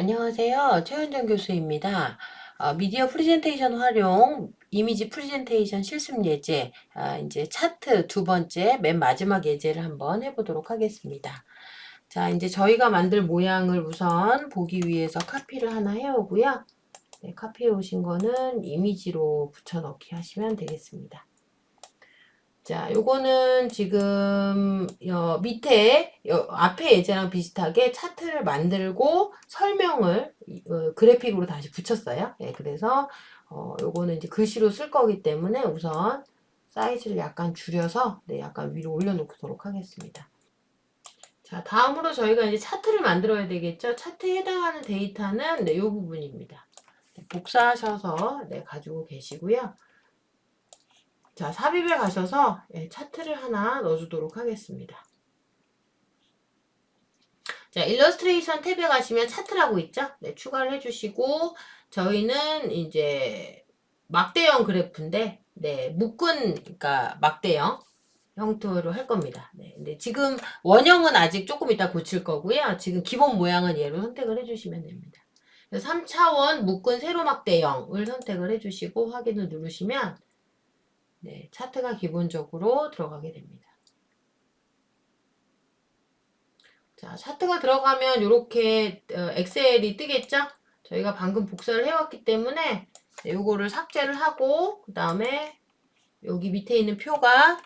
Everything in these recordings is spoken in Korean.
안녕하세요. 최현정 교수입니다. 어, 미디어 프레젠테이션 활용, 이미지 프레젠테이션 실습 예제, 아, 이제 차트 두 번째, 맨 마지막 예제를 한번 해보도록 하겠습니다. 자, 이제 저희가 만들 모양을 우선 보기 위해서 카피를 하나 해오고요. 네, 카피해 오신 거는 이미지로 붙여넣기 하시면 되겠습니다. 자, 요거는 지금 어, 밑에 여- 앞에 예제랑 비슷하게 차트를 만들고 설명을 어, 그래픽으로 다시 붙였어요. 예, 그래서 어, 요거는 이제 글씨로 쓸 거기 때문에 우선 사이즈를 약간 줄여서 네, 약간 위로 올려놓도록 하겠습니다. 자, 다음으로 저희가 이제 차트를 만들어야 되겠죠. 차트에 해당하는 데이터는 네, 요 부분입니다. 네, 복사하셔서 네, 가지고 계시고요. 자, 삽입에 가셔서 예, 차트를 하나 넣어주도록 하겠습니다. 자, 일러스트레이션 탭에 가시면 차트라고 있죠? 네, 추가를 해주시고, 저희는 이제 막대형 그래프인데, 네, 묶은, 그러니까 막대형 형태로 할 겁니다. 네, 근데 지금 원형은 아직 조금 이따 고칠 거고요. 지금 기본 모양은 얘로 선택을 해주시면 됩니다. 3차원 묶은 세로 막대형을 선택을 해주시고 확인을 누르시면 네, 차트가 기본적으로 들어가게 됩니다. 자, 차트가 들어가면 이렇게 어, 엑셀이 뜨겠죠? 저희가 방금 복사를 해왔기 때문에 네, 요거를 삭제를 하고 그 다음에 여기 밑에 있는 표가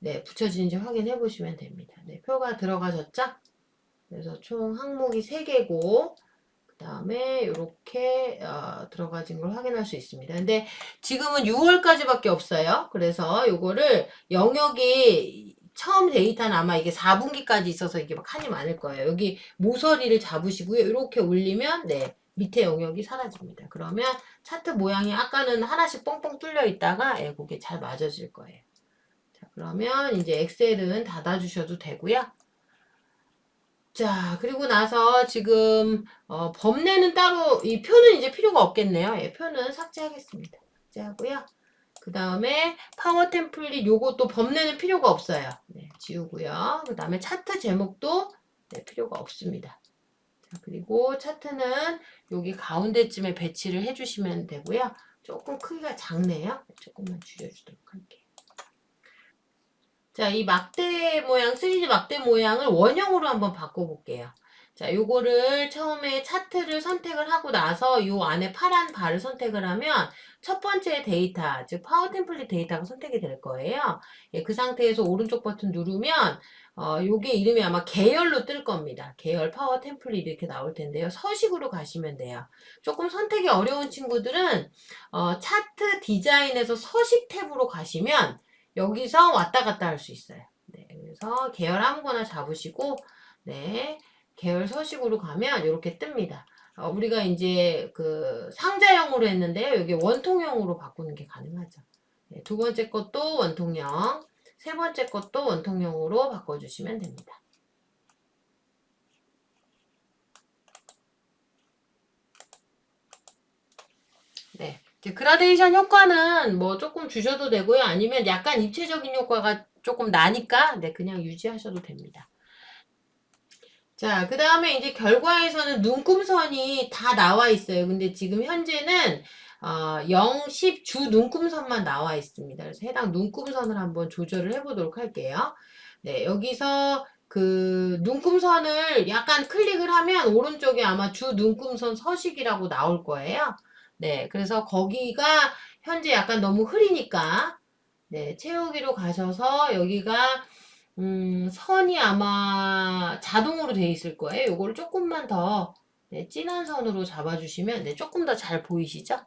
네, 붙여지는지 확인해 보시면 됩니다. 네, 표가 들어가졌죠? 그래서 총 항목이 3개고 그 다음에 이렇게 어, 들어가진 걸 확인할 수 있습니다. 근데 지금은 6월까지밖에 없어요. 그래서 요거를 영역이 처음 데이터는 아마 이게 4분기까지 있어서 이게 막 한이 많을 거예요. 여기 모서리를 잡으시고요. 이렇게 올리면 네 밑에 영역이 사라집니다. 그러면 차트 모양이 아까는 하나씩 뻥뻥 뚫려 있다가 예, 그게 잘 맞아질 거예요. 자 그러면 이제 엑셀은 닫아주셔도 되고요. 자, 그리고 나서 지금 어, 범례는 따로 이 표는 이제 필요가 없겠네요. 예, 표는 삭제하겠습니다. 삭제하고요. 그 다음에 파워 템플릿 요것도 범례는 필요가 없어요. 네, 지우고요. 그 다음에 차트 제목도 네, 필요가 없습니다. 자, 그리고 차트는 여기 가운데쯤에 배치를 해주시면 되고요. 조금 크기가 작네요. 조금만 줄여주도록 할게요. 자, 이 막대 모양, 3D 막대 모양을 원형으로 한번 바꿔볼게요. 자, 요거를 처음에 차트를 선택을 하고 나서 요 안에 파란 바를 선택을 하면 첫 번째 데이터, 즉 파워 템플릿 데이터가 선택이 될 거예요. 예, 그 상태에서 오른쪽 버튼 누르면 어, 요게 이름이 아마 계열로 뜰 겁니다. 계열 파워 템플릿 이렇게 나올 텐데요. 서식으로 가시면 돼요. 조금 선택이 어려운 친구들은 어, 차트 디자인에서 서식 탭으로 가시면 여기서 왔다 갔다 할 수 있어요. 네, 그래서 계열 아무거나 잡으시고 네, 계열 서식으로 가면 이렇게 뜹니다. 어, 우리가 이제 그 상자형으로 했는데요. 여기 원통형으로 바꾸는 게 가능하죠. 네, 두 번째 것도 원통형, 세 번째 것도 원통형으로 바꿔주시면 됩니다. 네. 그라데이션 효과는 뭐 조금 주셔도 되고요. 아니면 약간 입체적인 효과가 조금 나니까 네, 그냥 유지하셔도 됩니다. 자, 그 다음에 이제 결과에서는 눈금선이 다 나와 있어요. 근데 지금 현재는 어, 0, 10 주 눈금선만 나와 있습니다. 그래서 해당 눈금선을 한번 조절을 해보도록 할게요. 네, 여기서 그 눈금선을 약간 클릭을 하면 오른쪽에 아마 주 눈금선 서식이라고 나올 거예요. 네, 그래서 거기가 현재 약간 너무 흐리니까 네, 채우기로 가셔서 여기가 음, 선이 아마 자동으로 돼 있을 거예요. 요거를 조금만 더 네, 진한 선으로 잡아주시면 네, 조금 더 잘 보이시죠?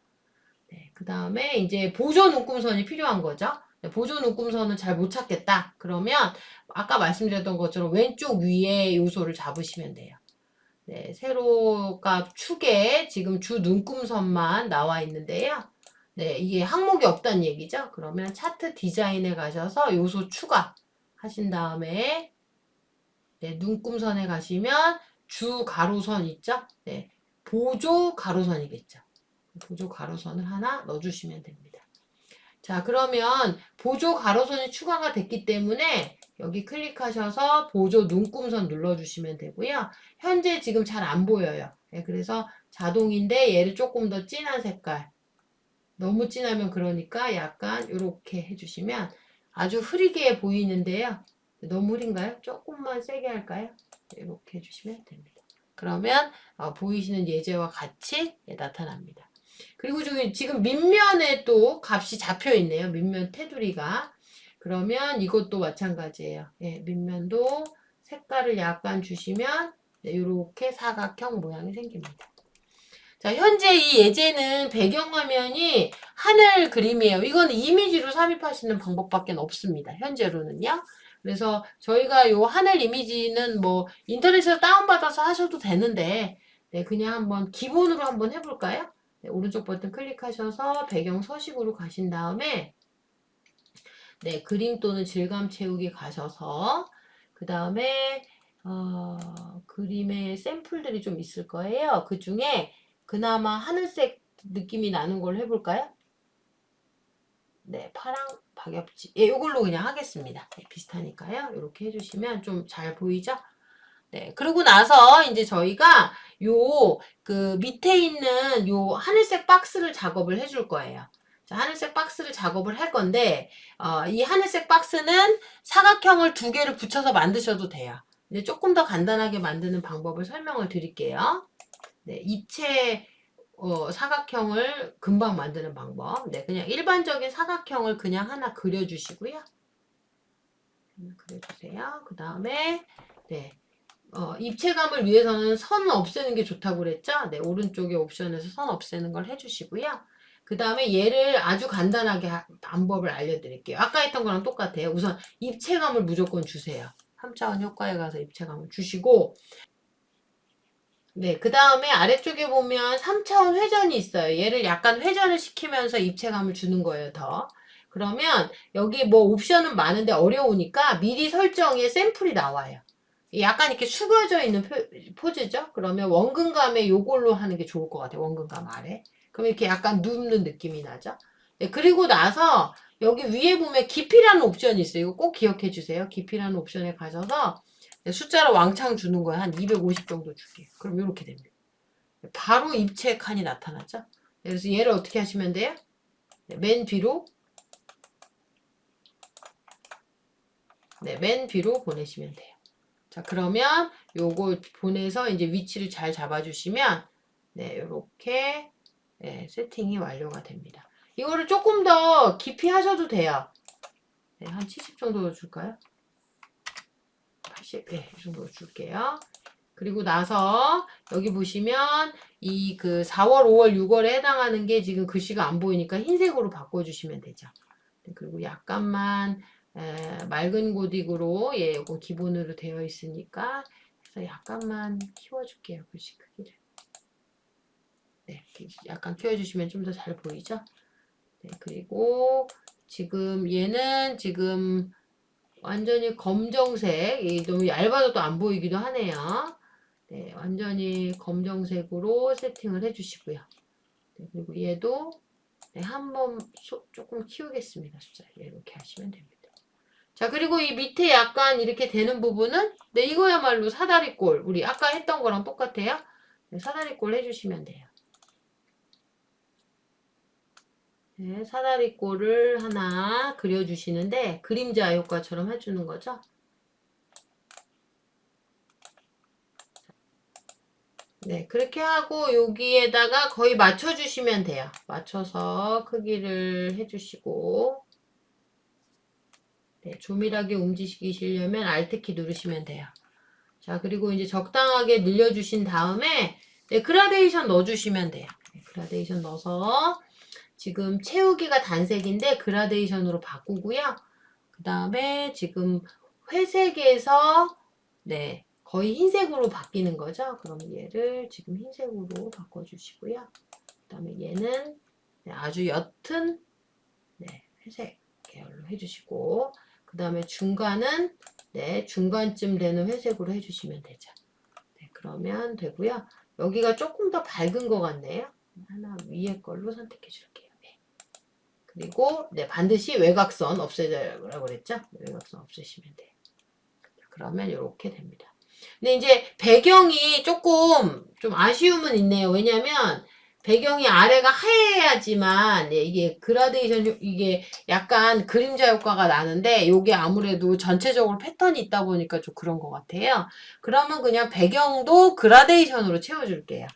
네, 그 다음에 이제 보조 눈금선이 필요한 거죠. 네, 보조 눈금선은 잘 못 찾겠다. 그러면 아까 말씀드렸던 것처럼 왼쪽 위에 요소를 잡으시면 돼요. 네, 세로가 축에 지금 주 눈금선만 나와 있는데요. 네, 이게 항목이 없다는 얘기죠. 그러면 차트 디자인에 가셔서 요소 추가 하신 다음에 네, 눈금선에 가시면 주 가로선 있죠? 네, 보조 가로선이겠죠. 보조 가로선을 하나 넣어주시면 됩니다. 자, 그러면 보조 가로선이 추가가 됐기 때문에 여기 클릭하셔서 보조 눈금선 눌러주시면 되고요. 현재 지금 잘 안 보여요. 네, 그래서 자동인데 얘를 조금 더 진한 색깔. 너무 진하면 그러니까 약간 이렇게 해주시면 아주 흐리게 보이는데요. 너무 흐린가요? 조금만 세게 할까요? 이렇게 해주시면 됩니다. 그러면 어, 보이시는 예제와 같이 예, 나타납니다. 그리고 지금 밑면에 또 값이 잡혀 있네요. 밑면 테두리가. 그러면 이것도 마찬가지예요. 예, 밑면도 색깔을 약간 주시면 이렇게 사각형 모양이 생깁니다. 자, 현재 이 예제는 배경화면이 하늘 그림이에요. 이건 이미지로 삽입하시는 방법밖에 없습니다. 현재로는요. 그래서 저희가 요 하늘 이미지는 뭐 인터넷에서 다운받아서 하셔도 되는데 네, 그냥 한번 기본으로 한번 해볼까요? 네, 오른쪽 버튼 클릭하셔서 배경 서식으로 가신 다음에 네, 그림 또는 질감 채우기 가셔서 그 다음에 어, 그림의 샘플들이 좀 있을 거예요. 그 중에 그나마 하늘색 느낌이 나는 걸 해볼까요? 네, 파랑 박엽지. 예, 이걸로 그냥 하겠습니다. 네, 비슷하니까요. 이렇게 해주시면 좀 잘 보이죠? 네, 그러고 나서 이제 저희가 요, 그 밑에 있는 요 하늘색 박스를 작업을 해줄 거예요. 자, 하늘색 박스를 작업을 할 건데, 어, 이 하늘색 박스는 사각형을 두 개를 붙여서 만드셔도 돼요. 이제 조금 더 간단하게 만드는 방법을 설명을 드릴게요. 네, 입체 어, 사각형을 금방 만드는 방법. 네, 그냥 일반적인 사각형을 그냥 하나 그려주시고요. 그려주세요. 그 다음에 네, 어, 입체감을 위해서는 선 없애는 게 좋다고 그랬죠? 네, 오른쪽에 옵션에서 선 없애는 걸 해주시고요. 그 다음에 얘를 아주 간단하게 하- 방법을 알려드릴게요. 아까 했던 거랑 똑같아요. 우선 입체감을 무조건 주세요. 3차원 효과에 가서 입체감을 주시고 네, 그 다음에 아래쪽에 보면 3차원 회전이 있어요. 얘를 약간 회전을 시키면서 입체감을 주는 거예요, 더. 그러면 여기 뭐 옵션은 많은데 어려우니까 미리 설정에 샘플이 나와요. 약간 이렇게 숙여져 있는 표- 포즈죠? 그러면 원근감에 요걸로 하는 게 좋을 것 같아요. 원근감 아래. 그럼 이렇게 약간 눕는 느낌이 나죠? 네, 그리고 나서 여기 위에 보면 깊이라는 옵션이 있어요. 이거 꼭 기억해 주세요. 깊이라는 옵션에 가셔서 네, 숫자를 왕창 주는 거예요. 한 250 정도 줄게요. 그럼 이렇게 됩니다. 바로 입체 칸이 나타나죠? 네, 그래서 얘를 어떻게 하시면 돼요? 네, 맨 뒤로 네, 맨 뒤로 보내시면 돼요. 자, 그러면 요거 보내서 이제 위치를 잘 잡아주시면 네, 요렇게 네, 세팅이 완료가 됩니다. 이거를 조금 더 깊이 하셔도 돼요. 네, 한 70 정도 줄까요? 80, 네, 이 정도 줄게요. 그리고 나서 여기 보시면 이 그 4월, 5월, 6월에 해당하는 게 지금 글씨가 안 보이니까 흰색으로 바꿔주시면 되죠. 네, 그리고 약간만 에, 맑은 고딕으로 예, 이거 기본으로 되어 있으니까 그래서 약간만 키워줄게요. 글씨 크기를. 네, 약간 키워주시면 좀 더 잘 보이죠? 네, 그리고 지금 얘는 지금 완전히 검정색, 이 너무 얇아도 또안 보이기도 하네요. 네, 완전히 검정색으로 세팅을 해주시고요. 네, 그리고 얘도 네, 한번 조금 키우겠습니다. 숫자 이렇게 하시면 됩니다. 자, 그리고 이 밑에 약간 이렇게 되는 부분은 네, 이거야말로 사다리꼴. 우리 아까 했던 거랑 똑같아요. 네, 사다리꼴 해주시면 돼요. 네, 사다리꼴을 하나 그려주시는데 그림자 효과처럼 해주는 거죠. 네, 그렇게 하고 여기에다가 거의 맞춰주시면 돼요. 맞춰서 크기를 해주시고 네, 조밀하게 움직이시려면 Alt키 누르시면 돼요. 자, 그리고 이제 적당하게 늘려주신 다음에 네, 그라데이션 넣어주시면 돼요. 네, 그라데이션 넣어서 지금 채우기가 단색인데 그라데이션으로 바꾸고요. 그 다음에 지금 회색에서 네 거의 흰색으로 바뀌는 거죠. 그럼 얘를 지금 흰색으로 바꿔주시고요. 그 다음에 얘는 네, 아주 옅은 네, 회색 계열로 해주시고 그 다음에 중간은 네 중간쯤 되는 회색으로 해주시면 되죠. 네, 그러면 되고요. 여기가 조금 더 밝은 것 같네요. 하나 위에 걸로 선택해 줄게요. 네. 그리고 네, 반드시 외곽선 없애라고 그랬죠? 외곽선 없애시면 돼요. 그러면 이렇게 됩니다. 근데 이제 배경이 조금 좀 아쉬움은 있네요. 왜냐면 배경이 아래가 하얘야지만 예, 이게 그라데이션 효- 이게 약간 그림자 효과가 나는데 요게 아무래도 전체적으로 패턴이 있다 보니까 좀 그런 것 같아요. 그러면 그냥 배경도 그라데이션으로 채워줄게요.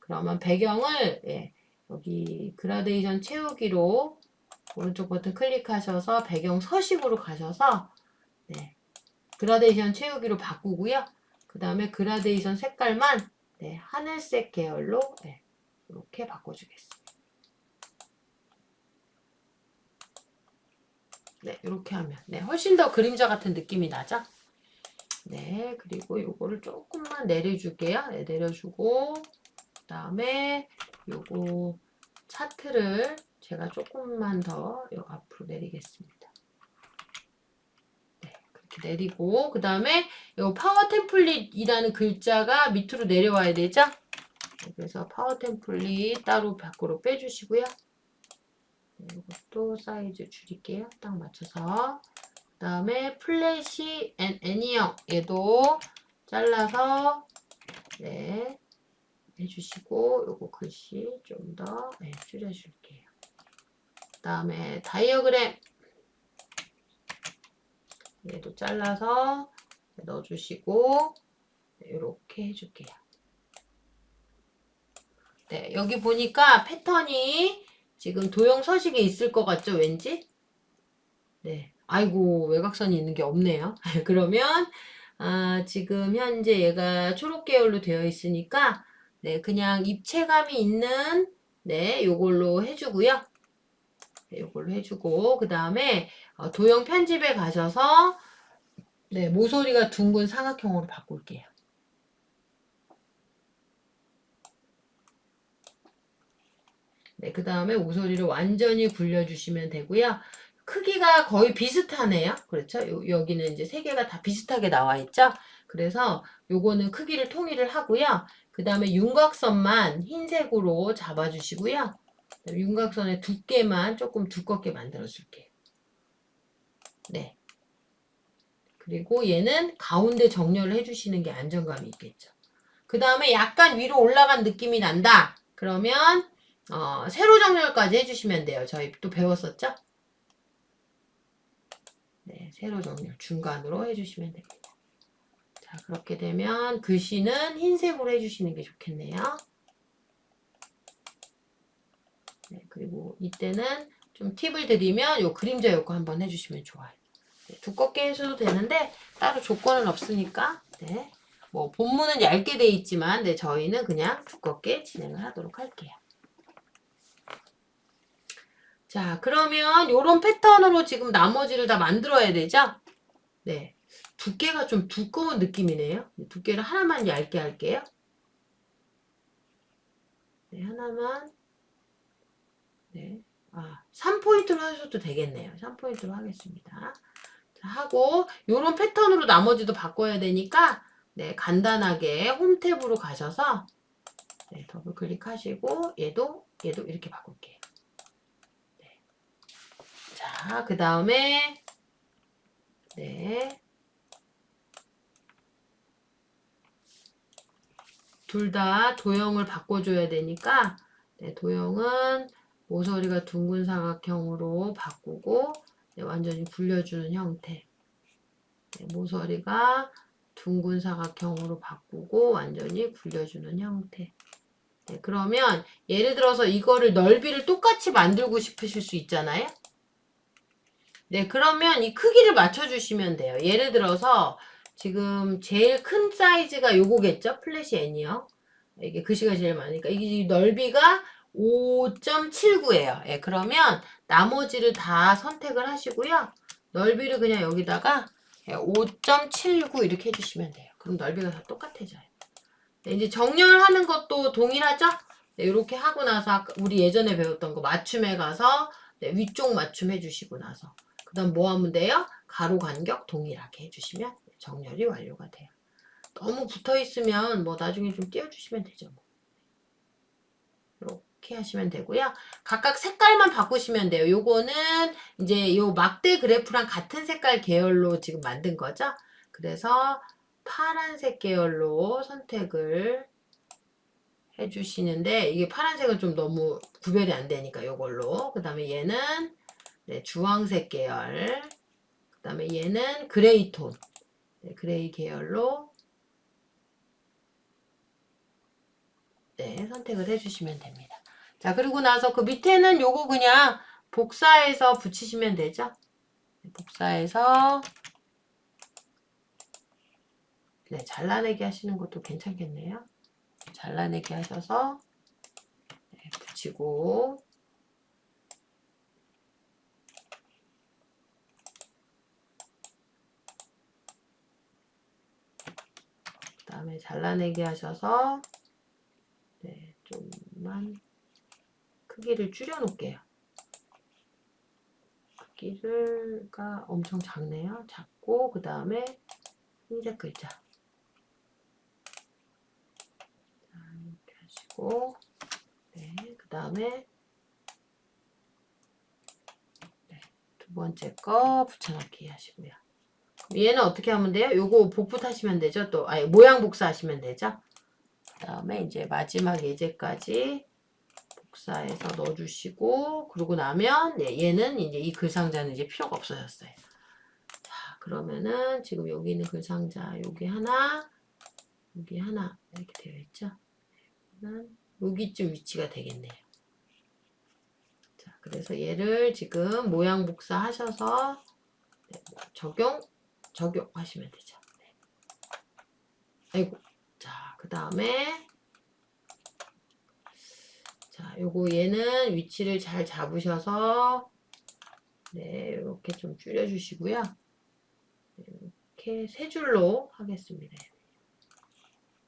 그러면 배경을 예, 여기 그라데이션 채우기로 오른쪽 버튼 클릭하셔서 배경 서식으로 가셔서 네, 그라데이션 채우기로 바꾸고요. 그 다음에 그라데이션 색깔만 네, 하늘색 계열로 네, 이렇게 바꿔주겠습니다. 네, 이렇게 하면 네, 훨씬 더 그림자 같은 느낌이 나죠? 네, 그리고 요거를 조금만 내려줄게요. 네, 내려주고 그 다음에 요거 차트를 제가 조금만 더요 앞으로 내리겠습니다. 네, 그렇게 내리고 그 다음에 요 파워 템플릿이라는 글자가 밑으로 내려와야 되죠? 네, 그래서 파워 템플릿 따로 밖으로 빼주시고요. 네, 이것도 사이즈 줄일게요. 딱 맞춰서. 그 다음에 플래시 앤 애니형 얘도 잘라서 네 해주시고 요거 글씨 좀더 네, 줄여줄게요. 그 다음에 다이어그램 얘도 잘라서 넣어주시고 이렇게 해줄게요. 네, 여기 보니까 패턴이 지금 도형 서식에 있을 것 같죠, 왠지? 네. 아이고, 외곽선이 있는 게 없네요. 그러면, 아, 지금 현재 얘가 초록 계열로 되어 있으니까, 네, 그냥 입체감이 있는, 네, 요걸로 해주고요. 네, 요걸로 해주고, 그 다음에, 어, 도형 편집에 가셔서, 네, 모서리가 둥근 사각형으로 바꿀게요. 네, 그 다음에 모서리를 완전히 굴려주시면 되고요. 크기가 거의 비슷하네요. 그렇죠? 요- 여기는 이제 세 개가 다 비슷하게 나와 있죠? 그래서 요거는 크기를 통일을 하고요. 그 다음에 윤곽선만 흰색으로 잡아주시고요. 그다음에 윤곽선의 두께만 조금 두껍게 만들어 줄게요. 네. 그리고 얘는 가운데 정렬을 해주시는 게 안정감이 있겠죠. 그 다음에 약간 위로 올라간 느낌이 난다. 그러면 어, 세로 정렬까지 해주시면 돼요. 저희 또 배웠었죠? 네, 세로 정렬 중간으로 해주시면 됩니다. 자, 그렇게 되면 글씨는 흰색으로 해주시는 게 좋겠네요. 네, 그리고 이때는 좀 팁을 드리면 요 그림자 효과 한번 해주시면 좋아요. 네, 두껍게 해줘도 되는데 따로 조건은 없으니까 네, 뭐 본문은 얇게 돼 있지만 네, 저희는 그냥 두껍게 진행을 하도록 할게요. 자, 그러면 요런 패턴으로 지금 나머지를 다 만들어야 되죠? 네. 두께가 좀 두꺼운 느낌이네요. 네, 두께를 하나만 얇게 할게요. 네, 하나만. 네. 아, 3포인트로 하셔도 되겠네요. 3포인트로 하겠습니다. 자, 하고, 요런 패턴으로 나머지도 바꿔야 되니까, 네, 간단하게 홈 탭으로 가셔서, 네, 더블 클릭하시고, 얘도, 얘도 이렇게 바꿀게요. 자, 그 다음에, 네. 둘 다 도형을 바꿔줘야 되니까, 네, 도형은 모서리가 둥근 사각형으로 바꾸고, 네, 완전히 굴려주는 형태. 네, 모서리가 둥근 사각형으로 바꾸고, 완전히 굴려주는 형태. 네, 그러면, 예를 들어서 이거를 넓이를 똑같이 만들고 싶으실 수 있잖아요? 네, 그러면 이 크기를 맞춰주시면 돼요. 예를 들어서 지금 제일 큰 사이즈가 요거겠죠? 플래시 N이요. 이게 글씨가 제일 많으니까 이게 넓이가 5.79예요. 예, 그러면 나머지를 다 선택을 하시고요. 넓이를 그냥 여기다가 5.79 이렇게 해주시면 돼요. 그럼 넓이가 다 똑같아져요. 네, 이제 정렬하는 것도 동일하죠? 네, 이렇게 하고 나서 우리 예전에 배웠던 거 맞춤에 가서 네, 위쪽 맞춤 해주시고 나서 그 다음 뭐 하면 돼요? 가로 간격 동일하게 해주시면 정렬이 완료가 돼요. 너무 붙어 있으면 뭐 나중에 좀 띄워주시면 되죠. 뭐. 이렇게 하시면 되고요. 각각 색깔만 바꾸시면 돼요. 요거는 이제 요 막대 그래프랑 같은 색깔 계열로 지금 만든 거죠. 그래서 파란색 계열로 선택을 해주시는데 이게 파란색은 좀 너무 구별이 안 되니까 이걸로 그 다음에 얘는 네, 주황색 계열 그 다음에 얘는 그레이 톤 네, 그레이 계열로 네, 선택을 해주시면 됩니다. 자, 그리고 나서 그 밑에는 요거 그냥 복사해서 붙이시면 되죠. 네, 복사해서 네, 잘라내기 하시는 것도 괜찮겠네요. 잘라내기 하셔서 네, 붙이고 그 다음에 잘라내기 하셔서 네, 좀만 크기를 줄여 놓을게요. 크기가 엄청 작네요. 작고 그 다음에 흰색 글자 자, 이렇게 하시고 네, 그 다음에 네, 두 번째 거 붙여넣기 하시고요. 얘는 어떻게 하면 돼요? 요거 복붙 하시면 되죠. 또 아니 모양 복사하시면 되죠. 그 다음에 이제 마지막 예제까지 복사해서 넣어주시고 그러고 나면 네, 얘는 이제 이 글상자는 이제 필요가 없어졌어요. 자 그러면은 지금 여기 있는 글상자 여기 하나 여기 하나 이렇게 되어 있죠. 여기쯤 위치가 되겠네요. 자 그래서 얘를 지금 모양 복사하셔서 네, 뭐 적용 적용하시면 되죠. 네. 아이고 자, 그 다음에 자, 요거 얘는 위치를 잘 잡으셔서 네, 이렇게 좀 줄여 주시고요. 이렇게 세 줄로 하겠습니다.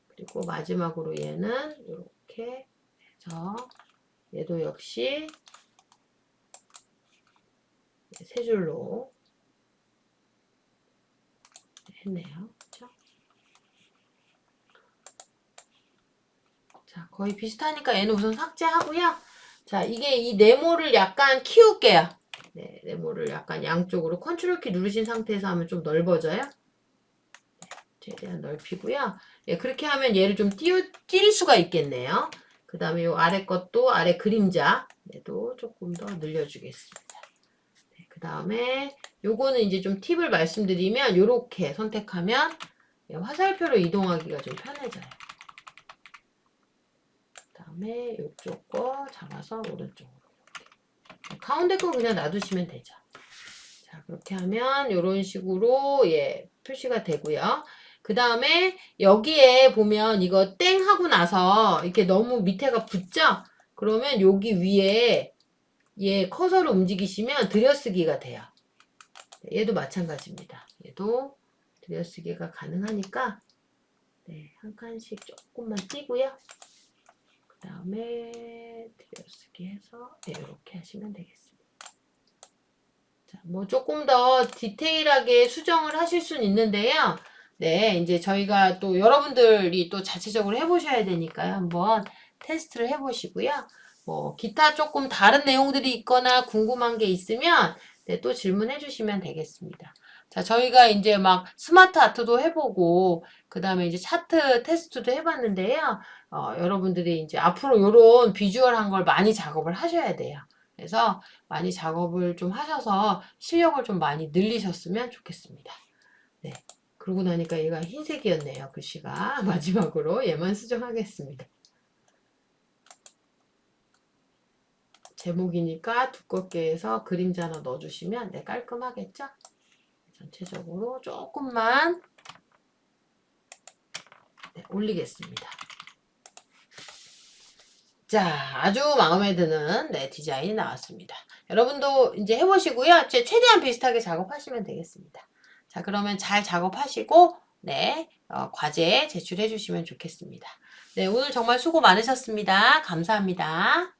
그리고 마지막으로 얘는 이렇게 해서 얘도 역시 세 줄로 했네요. 그렇죠? 자, 거의 비슷하니까 얘는 우선 삭제하고요. 자, 이게 이 네모를 약간 키울게요. 네, 네모를 약간 양쪽으로 컨트롤 키 누르신 상태에서 하면 좀 넓어져요. 네, 최대한 넓히고요. 예, 그렇게 하면 얘를 좀 띄우, 뛸 수가 있겠네요. 그 다음에 요 아래 것도 아래 그림자 얘도 조금 더 늘려주겠습니다. 네, 그 다음에 요거는 이제 좀 팁을 말씀드리면 요렇게 선택하면 예, 화살표로 이동하기가 좀 편해져요. 다음에 이쪽 거 잡아서 오른쪽으로. 가운데 거 그냥 놔두시면 되죠. 자 그렇게 하면 이런 식으로 예 표시가 되고요. 그 다음에 여기에 보면 이거 땡 하고 나서 이렇게 너무 밑에가 붙죠? 그러면 여기 위에 얘 커서를 움직이시면 들여쓰기가 돼요. 얘도 마찬가지입니다. 얘도 들여쓰기가 가능하니까 네, 한 칸씩 조금만 띄고요. 그 다음에 들여쓰기 해서 네, 이렇게 하시면 되겠습니다. 자, 뭐 조금 더 디테일하게 수정을 하실 수는 있는데요. 네, 이제 저희가 또 여러분들이 또 자체적으로 해보셔야 되니까요. 한번 테스트를 해보시고요. 뭐 기타 조금 다른 내용들이 있거나 궁금한 게 있으면 네, 또 질문해 주시면 되겠습니다. 자, 저희가 이제 막 스마트 아트도 해보고, 그 다음에 이제 차트 테스트도 해봤는데요. 어, 여러분들이 이제 앞으로 이런 비주얼한 걸 많이 작업을 하셔야 돼요. 그래서 많이 작업을 좀 하셔서 실력을 좀 많이 늘리셨으면 좋겠습니다. 네. 그러고 나니까 얘가 흰색이었네요. 글씨가. 마지막으로 얘만 수정하겠습니다. 제목이니까 두껍게 해서 그림자 하나 넣어주시면 네, 깔끔하겠죠? 전체적으로 조금만 네, 올리겠습니다. 자, 아주 마음에 드는 네, 디자인이 나왔습니다. 여러분도 이제 해보시고요. 제 최대한 비슷하게 작업하시면 되겠습니다. 자, 그러면 잘 작업하시고, 네, 어, 과제 제출해 주시면 좋겠습니다. 네, 오늘 정말 수고 많으셨습니다. 감사합니다.